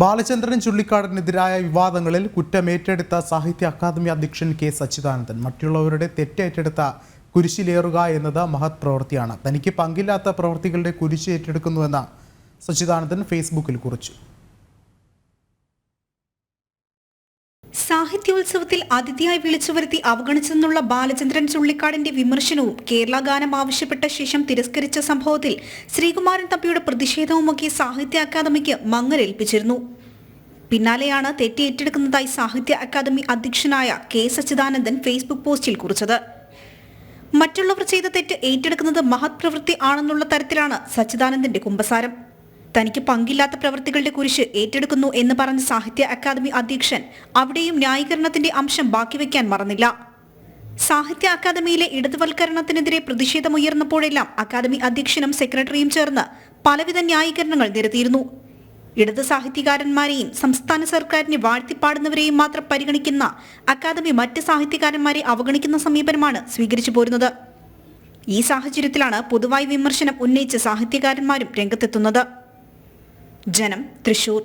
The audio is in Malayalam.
ബാലചന്ദ്രൻ ചുള്ളിക്കാടിനെതിരായ വിവാദങ്ങളിൽ കുറ്റമേറ്റെടുത്ത സാഹിത്യ അക്കാദമി അധ്യക്ഷൻ കെ സച്ചിദാനന്ദൻ. മറ്റുള്ളവരുടെ തെറ്റേറ്റെടുത്ത കുരിശിലേറുക എന്നത് മഹത് പ്രവൃത്തിയാണ്. തനിക്ക് പങ്കില്ലാത്ത പ്രവൃത്തികളുടെ കുരിശ് ഏറ്റെടുക്കുന്നുവെന്ന് സച്ചിദാനന്ദൻ ഫേസ്ബുക്കിൽ കുറിച്ചു. സാഹിത്യോത്സവത്തിൽ അതിഥിയായി വിളിച്ചു വരുത്തി അവഗണിച്ചെന്നുള്ള ബാലചന്ദ്രൻ ചുള്ളിക്കാടിന്റെ വിമർശനവും കേരള ഗാനം ആവശ്യപ്പെട്ട ശേഷം തിരസ്കരിച്ച സംഭവത്തിൽ ശ്രീകുമാരൻ തമ്പിയുടെ പ്രതിഷേധവുമൊക്കെ സാഹിത്യ അക്കാദമിക്ക് മങ്ങലേൽപ്പിച്ചിരുന്നു. പിന്നാലെയാണ് തെറ്റി ഏറ്റെടുക്കുന്നതായി സാഹിത്യ അക്കാദമി അധ്യക്ഷനായ കെ സച്ചിദാനന്ദൻ ഫേസ്ബുക്ക് പോസ്റ്റിൽ കുറിച്ചത്. മറ്റുള്ളവർ ചെയ്ത തെറ്റ് ഏറ്റെടുക്കുന്നത് മഹത് പ്രവൃത്തി ആണെന്നുള്ള തരത്തിലാണ് സച്ചിദാനന്ദന്റെ കുമ്പസാരം. തനിക്ക് പങ്കില്ലാത്ത പ്രവൃത്തികളുടെ കുരിശ് ഏറ്റെടുക്കുന്നു എന്ന് പറഞ്ഞ സാഹിത്യ അക്കാദമി അധ്യക്ഷൻ അവിടെയും ന്യായീകരണത്തിന്റെ അംശം ബാക്കി ബാക്കിവെക്കാൻ മറന്നില്ല. സാഹിത്യ അക്കാദമിയിലെ ഇടതുവൽക്കരണത്തിനെതിരെ പ്രതിഷേധമുയർന്നപ്പോഴെല്ലാം അക്കാദമി അധ്യക്ഷനും സെക്രട്ടറിയും ചേർന്ന് പലവിധ ന്യായീകരണങ്ങൾ നിരത്തിയിരുന്നു. ഇടത് സാഹിത്യകാരന്മാരെയും സംസ്ഥാന സർക്കാരിനെ വാഴ്ത്തിപ്പാടുന്നവരെയും മാത്രം പരിഗണിക്കുന്ന അക്കാദമി മറ്റ് സാഹിത്യകാരന്മാരെ അവഗണിക്കുന്ന സമീപനമാണ് സ്വീകരിച്ചു പോരുന്നത്. ഈ സാഹചര്യത്തിലാണ് പൊതുവായി വിമർശനം ഉന്നയിച്ച് സാഹിത്യകാരന്മാരും രംഗത്തെത്തുന്നത്. ജനം തൃശൂർ